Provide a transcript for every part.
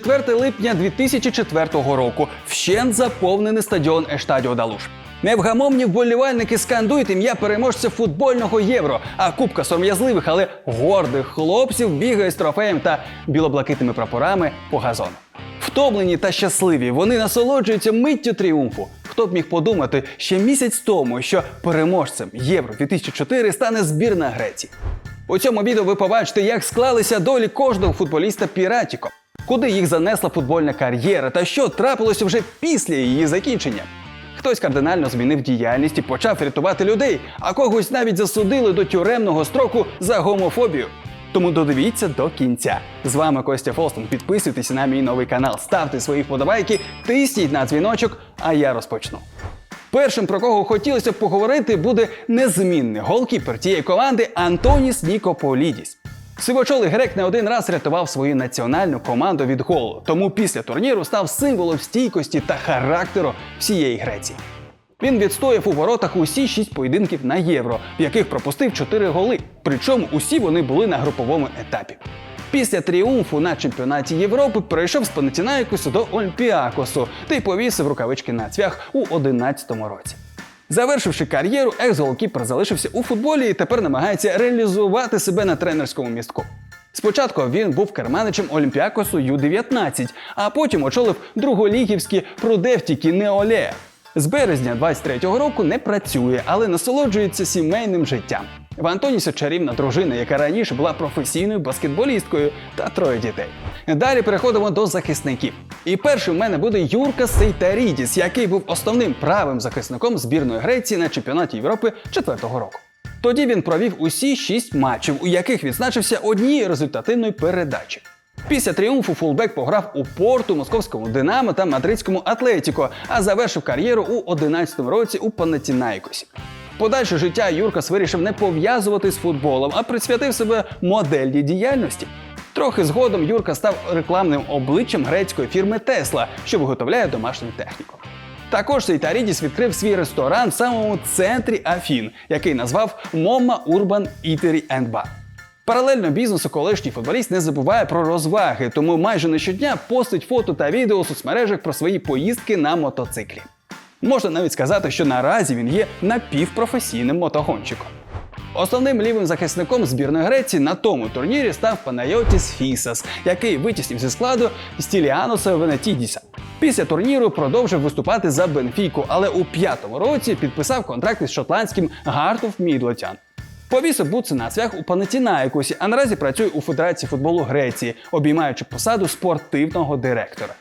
4 липня 2004 року. Вщент заповнений стадіон Ештадіо Далуш. Невгамовні вболівальники скандують ім'я переможця футбольного євро, а купка сором'язливих, але гордих хлопців бігає з трофеєм та білоблакитними прапорами по газону. Втомлені та щасливі, вони насолоджуються миттю тріумфу. Хто б міг подумати ще місяць тому, що переможцем Євро 2004 стане збірна Греції. У цьому відео ви побачите, як склалися долі кожного футболіста Піратіко, куди їх занесла футбольна кар'єра та що трапилося вже після її закінчення. Хтось кардинально змінив діяльність і почав рятувати людей, а когось навіть засудили до тюремного строку за гомофобію. Тому додивіться до кінця. З вами Костя Фолстон. Підписуйтесь на мій новий канал, ставте свої вподобайки, тисніть на дзвіночок, а я розпочну. Першим, про кого хотілося б поговорити, буде незмінний голкіпер тієї команди Антоніс Нікополідіс. Сивочолий грек не один раз рятував свою національну команду від голу, тому після турніру став символом стійкості та характеру всієї Греції. Він відстояв у воротах усі шість поєдинків на євро, в яких пропустив 4 голи. Причому усі вони були на груповому етапі. Після тріумфу на чемпіонаті Європи перейшов з Панатінаїкосу до Олімпіакосу та й повісив рукавички на цвях у 2011 році. Завершивши кар'єру, екс-голкіпер залишився у футболі і тепер намагається реалізувати себе на тренерському містку. Спочатку він був керманичем Олімпіакосу Ю-19, а потім очолив друголігівські продевтіки Неоле. З березня 23-го року не працює, але насолоджується сімейним життям. В Антоніса чарівна дружина, яка раніше була професійною баскетболісткою та троє дітей. Далі переходимо до захисників. І першим в мене буде Юрка Сейтарідіс, який був основним правим захисником збірної Греції на чемпіонаті Європи 4-го року. Тоді він провів усі шість матчів, у яких відзначився однією результативною передачі. Після тріумфу фулбек пограв у Порту, Московському Динамо та Мадридському Атлетіко, а завершив кар'єру у 11-му році у Панатінайкосі. Подальше життя Юркас вирішив не пов'язувати з футболом, а присвятив себе модельній діяльності. Трохи згодом Юрка став рекламним обличчям грецької фірми Тесла, що виготовляє домашню техніку. Також Сейтарідіс відкрив свій ресторан в самому центрі Афін, який назвав Мома Urban Eatery and. Паралельно бізнесу колишній футболіст не забуває про розваги, тому майже не щодня постить фото та відео у соцмережах про свої поїздки на мотоциклі. Можна навіть сказати, що наразі він є напівпрофесійним мотогонщиком. Основним лівим захисником збірної Греції на тому турнірі став Панайотіс Фісас, який витіснив зі складу Стіліаноса Венетідіса. Після турніру продовжив виступати за Бенфіку, але у п'ятому році підписав контракт із шотландським Гартов Мідлотян. Повісив бутси на цвях у Панатінаїкусі, а наразі працює у Федерації футболу Греції, обіймаючи посаду спортивного директора.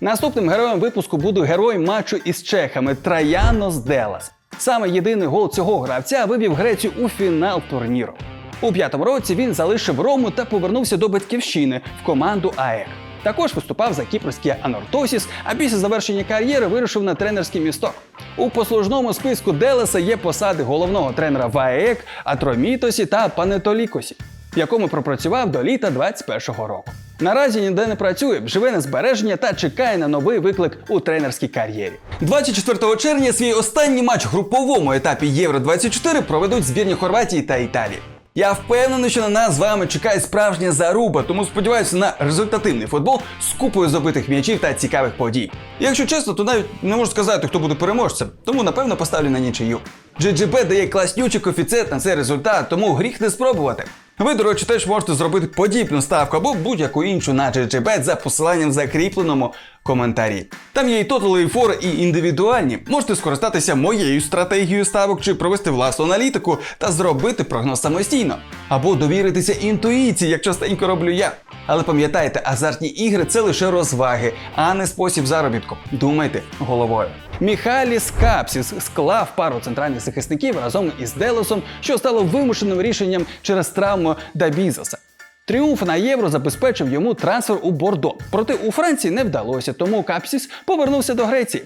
Наступним героєм випуску буде герой матчу із чехами Траянос Делас. Саме єдиний гол цього гравця вивів Грецію у фінал турніру. У п'ятому році він залишив Рому та повернувся до батьківщини в команду АЕК. Також виступав за кіпрський Анортосіс, а після завершення кар'єри вирушив на тренерський місток. У послужному списку Делеса є посади головного тренера в АЕК, Атромітосі та Панетолікосі, в якому пропрацював до літа 21-го року. Наразі ніде не працює, живе на збереження та чекає на новий виклик у тренерській кар'єрі. 24 червня свій останній матч груповому етапі Євро 24 проведуть збірні Хорватії та Італії. Я впевнений, що на нас з вами чекає справжня заруба, тому сподіваюся на результативний футбол з купою забитих м'ячів та цікавих подій. Якщо чесно, то навіть не можу сказати, хто буде переможцем, тому напевно поставлю на нічию. GGB дає класнючий коефіцієнт на цей результат, тому гріх не спробувати. Ви, до речі, теж можете зробити подібну ставку або будь-яку іншу на GGBet за посиланням в закріпленому коментарі. Там є і тотали, і фори, і індивідуальні. Можете скористатися моєю стратегією ставок чи провести власну аналітику та зробити прогноз самостійно. Або довіритися інтуїції, як частенько роблю я. Але пам'ятайте, азартні ігри це лише розваги, а не спосіб заробітку. Думайте головою. Міхаліс Капсіс склав пару центральних захисників разом із Делосом, що стало вимушеним рішенням через травму Дабізоса. Тріумф на євро забезпечив йому трансфер у Бордо. Проте у Франції не вдалося, тому Капсіс повернувся до Греції.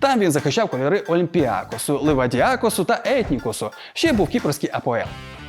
Там він захищав кольори Олімпіакосу, Ливадіакосу та Етнікосу. Ще був кіпрський АПОЛ.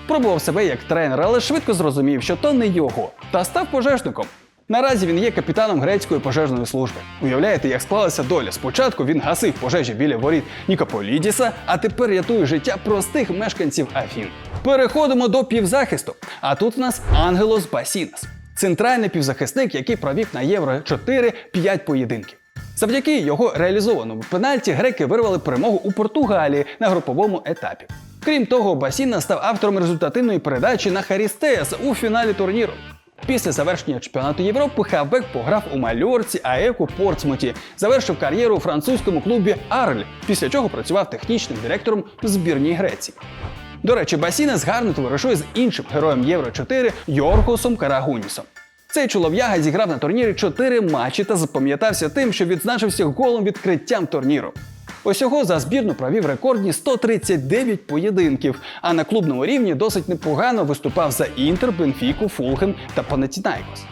Пробував себе як тренер, але швидко зрозумів, що то не його, та став пожежником. Наразі він є капітаном грецької пожежної служби. Уявляєте, як склалася доля. Спочатку він гасив пожежі біля воріт Нікополідіса, а тепер рятує життя простих мешканців Афін. Переходимо до півзахисту. А тут в нас Ангелос Басінас. центральний півзахисник, який провів на Євро 4 5 поєдинків. Завдяки його реалізованому пенальті греки вирвали перемогу у Португалії на груповому етапі. Крім того, Басіна став автором результативної передачі на Харістеас у фіналі турніру. Після завершення чемпіонату Європи Хавбек пограв у Мальорці, АЕКу Портсмуті, завершив кар'єру у французькому клубі Арль, після чого працював технічним директором в збірній Греції. До речі, Басінес гарно товаришує з іншим героєм Євро 4 Йоргосом Карагунісом. Цей чолов'яга зіграв на турнірі 4 матчі та запам'ятався тим, що відзначився голом відкриттям турніру. Усього за збірну провів рекордні 139 поєдинків, а на клубному рівні досить непогано виступав за Інтер, Бенфіку, Фулхем та Панатінайкос.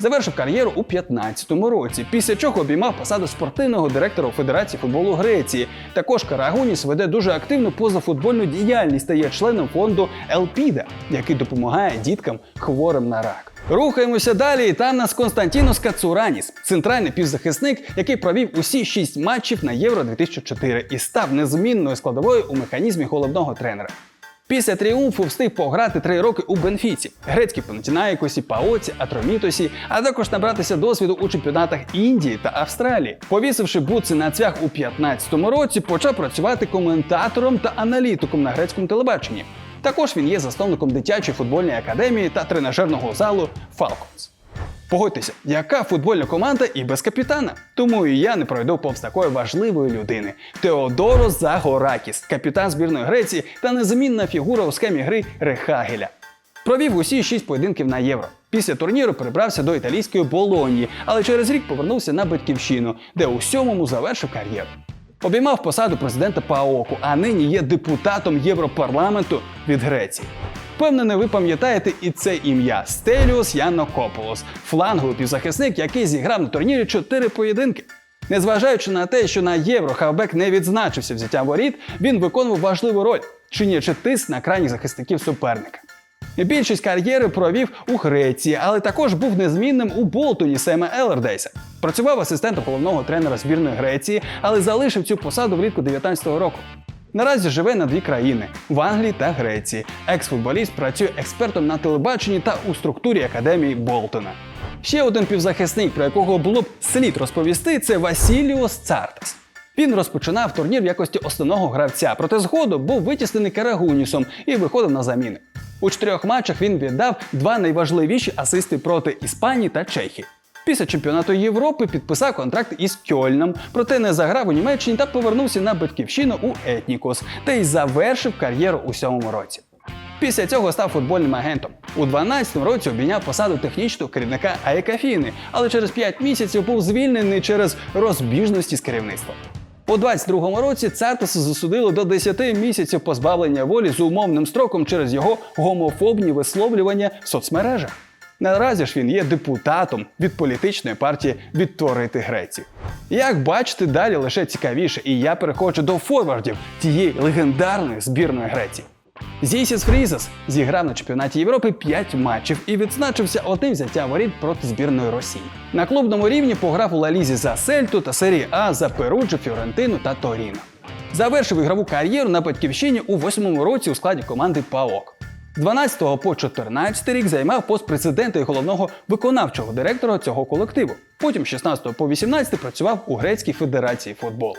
Завершив кар'єру у 15-му році, після чого обіймав посаду спортивного директора Федерації футболу Греції. Також Карагуніс веде дуже активну позафутбольну діяльність та є членом фонду Елпіда, який допомагає діткам хворим на рак. Рухаємося далі. і Там нас Константінос Кацураніс, центральний півзахисник, який провів усі шість матчів на Євро 2004 і став незмінною складовою у механізмі головного тренера. Після тріумфу встиг пограти три роки у Бенфіці, грецькій Панатінаїкосі, Паоці, Атромітосі, а також набратися досвіду у чемпіонатах Індії та Австралії. Повісивши бутси на цвях у 15-му році, почав працювати коментатором та аналітиком на грецькому телебаченні. Також він є засновником дитячої футбольної академії та тренажерного залу Falcons. Погодьтеся, яка футбольна команда і без капітана. Тому і я не пройду повз такої важливої людини. Теодоро Загоракіс, капітан збірної Греції та незамінна фігура у схемі гри Рехагеля. Провів усі шість поєдинків на євро. Після турніру перебрався до італійської Болонії, але через рік повернувся на батьківщину, де у сьомому завершив кар'єру. Обіймав посаду президента ПАОКу, а нині є депутатом Європарламенту від Греції. Впевнений, ви пам'ятаєте і це ім'я Стеліус Янокополос, фланговий півзахисник, який зіграв на турнірі чотири поєдинки. Незважаючи на те, що на євро Хавбек не відзначився взяттям воріт, він виконував важливу роль, чинячи тиск на крайніх захисників суперника. Більшість кар'єри провів у Греції, але також був незмінним у Болтоні Сема Елердейса. Працював асистентом головного тренера збірної Греції, але залишив цю посаду влітку 19-го року. Наразі живе на дві країни в Англії та Греції. Екс-футболіст працює експертом на телебаченні та у структурі академії Болтона. Ще один півзахисник, про якого було б слід розповісти, це Васіліос Цартас. Він розпочинав турнір в якості основного гравця, проте згодом був витіснений Карагунісом і виходив на заміни. У чотирьох матчах він віддав два найважливіші асисти проти Іспанії та Чехії. Після чемпіонату Європи підписав контракт із Кьольном, проте не заграв у Німеччині та повернувся на батьківщину у Етнікос, та й завершив кар'єру у сьомому році. Після цього став футбольним агентом. У 12-му році обійняв посаду технічного керівника АЕКАФІни, але через 5 місяців був звільнений через розбіжності з керівництвом. У 22-му році Цартаса засудили до 10 місяців позбавлення волі з умовним строком через його гомофобні висловлювання в соцмережах. Наразі ж він є депутатом від політичної партії Відтворити Грецію. Як бачите, далі лише цікавіше, і я переходжу до форвардів тієї легендарної збірної Греції. Зісіс Фрізес зіграв на чемпіонаті Європи 5 матчів і відзначився одним взяттям воріт проти збірної Росії. На клубному рівні пограв у Лалізі за Сельту та серії А за Перуджу, Фіорентину та Торіно. Завершив ігрову кар'єру на батьківщині у восьмому році у складі команди ПАОК. З 12 по 14 рік займав пост президента і головного виконавчого директора цього колективу. Потім 16 по 18 працював у Грецькій федерації футболу.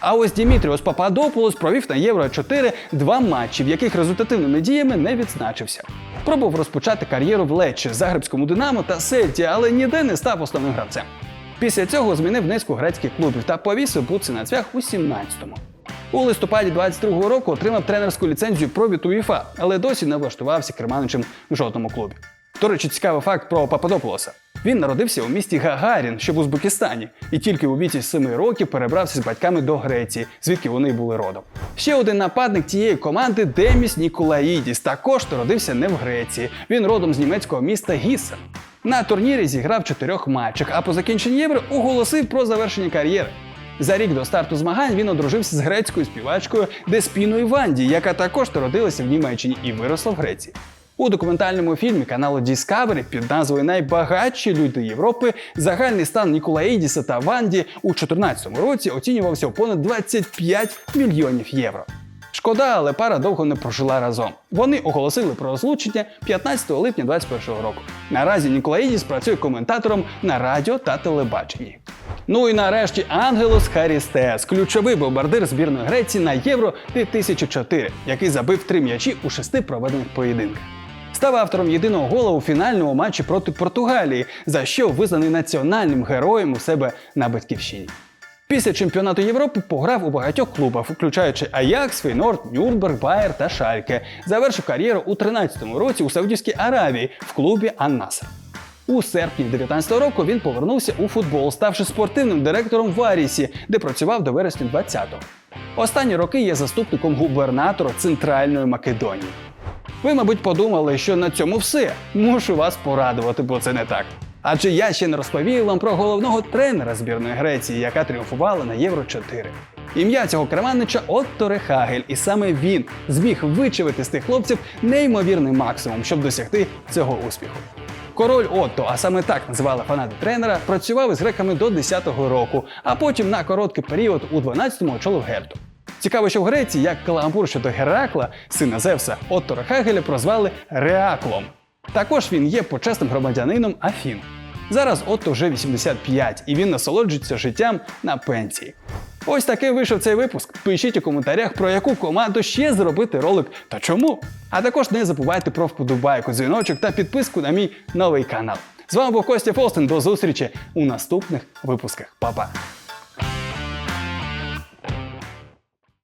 А ось Дімітріос Пападопулос провів на Євро 4 два матчі, в яких результативними діями не відзначився. Пробував розпочати кар'єру в Лечі, Загребському Динамо та Сельті, але ніде не став основним гравцем. Після цього змінив низку грецьких клубів та повісив бутси на цвях у 17-му. У листопаді 22-го року отримав тренерську ліцензію про від УЄФА, але досі не влаштувався керманичем в жодному клубі. До речі, цікавий факт про Пападополоса. Він народився у місті Гагарін, що в Узбекистані, і тільки у віці 7 років перебрався з батьками до Греції, звідки вони були родом. Ще один нападник тієї команди Деміс Ніколаїдіс, також народився не в Греції. Він родом з німецького міста Гіссен. На турнірі зіграв чотирьох матчах, а по закінченні євро оголосив про завершення кар'єри. За рік до старту змагань він одружився з грецькою співачкою Деспіною Ванді, яка також народилася в Німеччині і виросла в Греції. У документальному фільмі каналу Discovery під назвою Найбагатші люди Європи загальний стан Ніколаїдіса та Ванді у 2014 році оцінювався у понад 25 мільйонів євро. Шкода, але пара довго не прожила разом. Вони оголосили про розлучення 15 липня 2021 року. Наразі Ніколаїдіс працює коментатором на радіо та телебаченні. Ну і нарешті Ангелос Харістеас, ключовий бомбардир збірної Греції на Євро 2004, який забив три м'ячі у шести проведених поєдинках. Став автором єдиного гола у фінальному матчі проти Португалії, за що визнаний національним героєм у себе на батьківщині. Після чемпіонату Європи пограв у багатьох клубах, включаючи Аякс, Фейнорд, Нюрнберг, Байер та Шальке. Завершив кар'єру у 13-му році у Саудівській Аравії в клубі Ан-Наср. У серпні 19-го року він повернувся у футбол, ставши спортивним директором в Арісі, де працював до вересня 20-го. Останні роки є заступником губернатора Центральної Македонії. Ви, мабуть, подумали, що на цьому все. Мушу вас порадувати, бо це не так. Адже я ще не розповів вам про головного тренера збірної Греції, яка тріумфувала на Євро 4. Ім'я цього керманнича Отто Рехагель, і саме він зміг вичавити з тих хлопців неймовірний максимум, щоб досягти цього успіху. Король Отто, а саме так називали фанати тренера, працював із греками до 10-го року, а потім на короткий період у 12-му очолив Герту. Цікаво, що в Греції, як каламбур щодо Геракла, сина Зевса, Отто Рехагеля прозвали Реаклом. Також він є почесним громадянином Афін. Зараз Отто вже 85 і він насолоджується життям на пенсії. Ось такий вийшов цей випуск. Пишіть у коментарях, про яку команду ще зробити ролик та чому. А також не забувайте про вподобайку, дзвіночок та підписку на мій новий канал. З вами був Костя Фолстен. До зустрічі у наступних випусках. Па-па!